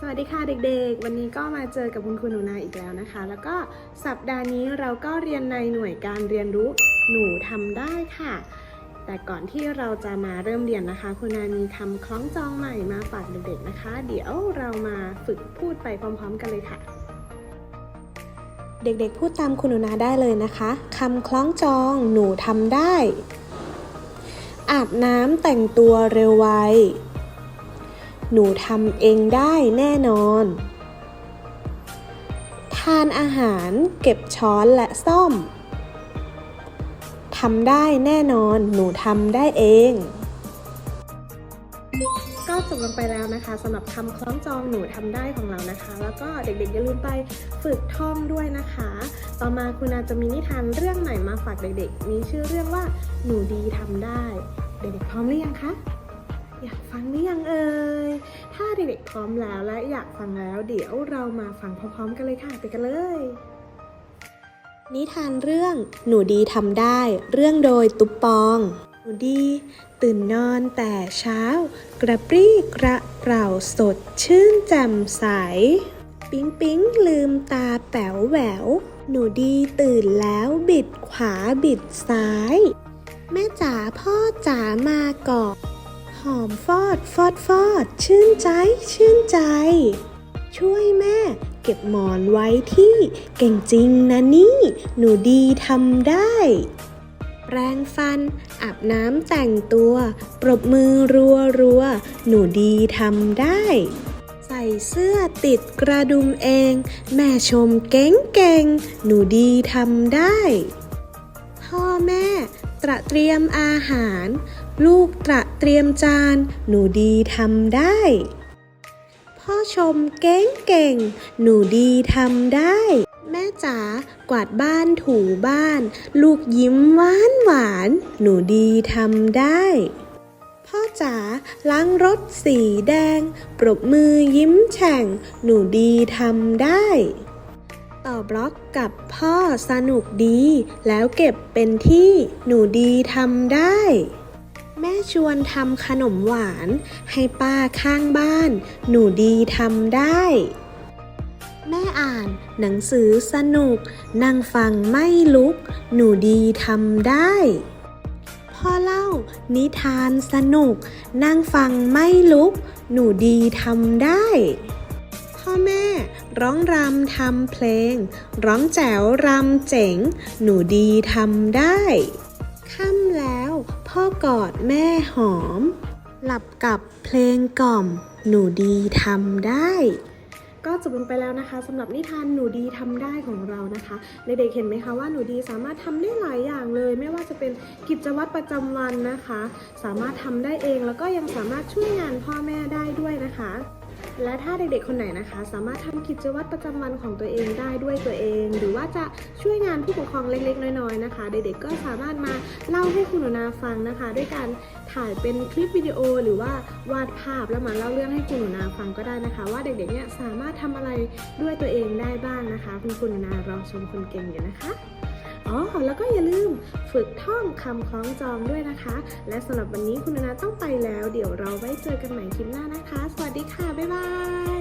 สวัสดีค่ะเด็กๆ วันนี้ก็มาเจอกับคุณครูหนูนาอีกแล้วนะคะ แล้วก็สัปดาห์นี้เราก็เรียนในหน่วยการเรียนรู้หนูทำได้ค่ะ แต่ก่อนที่เราจะมาเริ่มเรียนนะคะ คุณนามีคำคล้องจองใหม่มาฝากเด็กๆนะคะ เดี๋ยวเรามาฝึกพูดไปพร้อม ๆ กันเลยค่ะ เด็กๆ พูดตามคุณหนูนาได้เลยนะคะคำคล้องจองหนูทำได้ อาบน้ำแต่งตัวเร็วไว หนูทำเองได้แน่นอน ทานอาหารเก็บช้อนและซ่อม ทำได้แน่นอน หนูทำได้เอง ก็จบลงไปแล้วนะคะสำหรับคำคล้องจองหนูทำได้ของเรานะคะ แล้วก็เด็กๆอย่าลืมไปฝึกท่องด้วยนะคะ ต่อมาคุณอาจะมีนิทานเรื่องใหม่มาฝากเด็กๆ มีชื่อเรื่องว่าหนูดีทำได้ เด็กๆพร้อมหรือยังคะ อยากฟังหรือยังเอ่ย ถ้าเด็กๆพร้อมแล้วและอยากฟังแล้ว เดี๋ยวเรามาฟังพร้อมๆกันเลยค่ะ ไปกันเลย นิทานเรื่องหนูดีทำได้ เรื่องโดยตุ๊ปปอง หนูดี ตื่นนอนแต่เช้า กระปรี้กระเปร่าสดชื่นแจ่มใส ปิ๊งปิ๊งลืมตาแป๋วแหวว หนูดีตื่นแล้วบิดขวาบิดซ้าย แม่จ๋าพ่อจ๋ามาก่อน หอมฟอดฟอดฟอด ชื่นใจ ชื่นใจ ช่วยแม่ เก็บหมอนไว้ที่ เก่งจริงนะนี่ หนูดีทำได้ แปรงฟัน อาบน้ำแต่งตัว ปรบมือรัวรัวหนูดีทำได้ ใส่เสื้อติดกระดุมเอง แม่ชมเก่งเก่งหนูดีทำได้ พ่อแม่ตระเตรียมอาหาร ลูกตระเตรียมจาน หนูดีทำได้ พ่อชมเก่งเก่ง หนูดีทำได้ แม่จ๋ากวาดบ้านถูบ้าน ลูกยิ้มหวานหวาน หนูดีทำได้ พ่อจ๋าล้างรถสีแดง ปรบมือยิ้มแฉ่ง หนูดีทำได้ต่อบล็อกกับพ่อสนุกดี แล้วเก็บเป็นที่หนูดีทำได้ แม่ชวนทำขนมหวาน ให้ป้าข้างบ้าน หนูดีทำได้ แม่อ่านหนังสือสนุก นั่งฟังไม่ลุก หนูดีทำได้ พ่อเล่านิทานสนุก นั่งฟังไม่ลุก หนูดีทำได้ พ่อแม่ร้องรำทำเพลง ร้องแจ๋วรำเจ๋ง หนูดีทำได้ค่ำแล้ว พ่อกอดแม่หอม หลับกับเพลงกล่อม หนูดีทำได้ ก็จบลงไปแล้วนะคะสำหรับนิทานหนูดีทำได้ของเรานะคะในเด็กเห็นไหมคะว่าหนูดีสามารถทำได้หลายอย่างเลย ไม่ว่าจะเป็นกิจวัตรประจำวันนะคะ สามารถทำได้เองแล้วก็ยังสามารถช่วยงานพ่อแม่ได้ด้วยนะคะ และถ้าเด็กๆ คนไหนนะคะ สามารถทำกิจวัตรประจำวันของตัวเองได้ด้วยตัวเอง หรือว่าจะช่วยงานผู้ปกครองเล็กๆ น้อยๆ นะคะ เด็กๆ ก็สามารถมาเล่าให้คุณหนูนาฟังนะคะ ด้วยการถ่ายเป็นคลิปวิดีโอหรือว่าวาดภาพแล้วมาเล่าเรื่องให้คุณหนูนาฟังก็ได้นะคะ ว่าเด็กๆ เนี่ยสามารถทำอะไรด้วยตัวเองได้บ้างนะคะ คุณคุณหนูนารอชมคนเก่งอยู่นะคะ อ๋อ แล้วก็อย่าลืมฝึกท่องคำคล้องจองด้วยนะคะ และสำหรับวันนี้คุณนานาต้องไปแล้ว เดี๋ยวเราไว้เจอกันใหม่คลิปหน้านะคะ สวัสดีค่ะ บ๊ายบาย